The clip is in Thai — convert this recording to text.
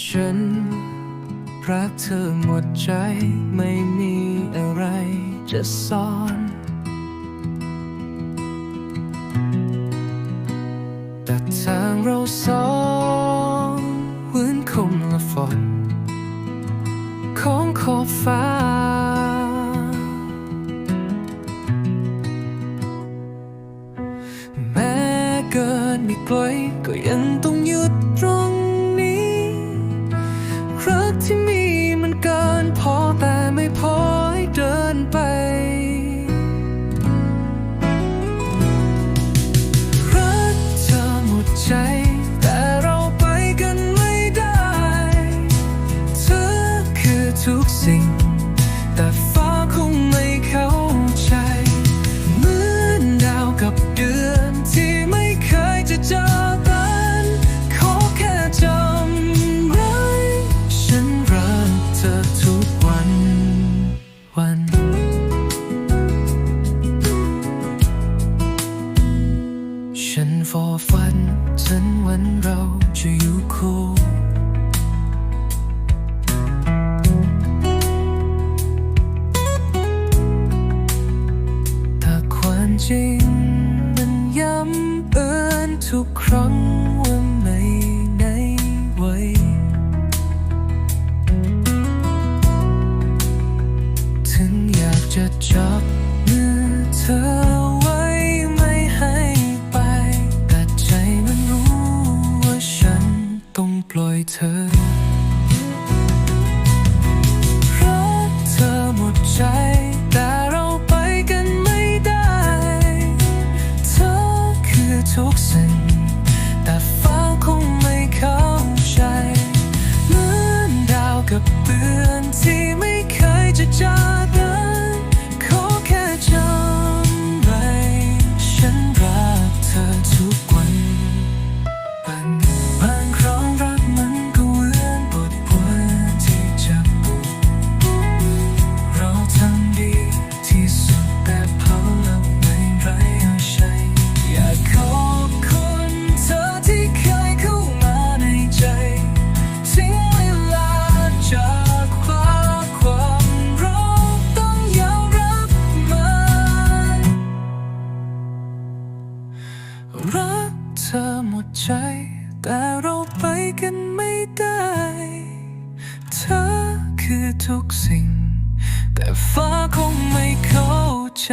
ฉันรักเธอหมดใจไม่มีอะไรจะซ่อน แต่ทางเราสองเหมือนคมละฝนของขอบฟ้า แม้เกินอีกไกลก็ยังต้องหยุดตร ฉันฟอฝันถึงวันเราจะอยู่คู่ถ้าความจริงมันย้ำเตือนทุกครั้งว่าไม่ในไว้ถึงอยากจะจับมือเธอ เธอ รักเธอหมดใจ แต่เราไปกันไม่ได้ เธอคือทุกสิ่ง แต่ฟ้าคงไม่เข้าใจ เหมือนดาวกับเดือนที่ รักเธอหมดใจ แต่เราไปกันไม่ได้ เธอคือทุกสิ่ง แต่ฟ้าคงไม่เข้าใจ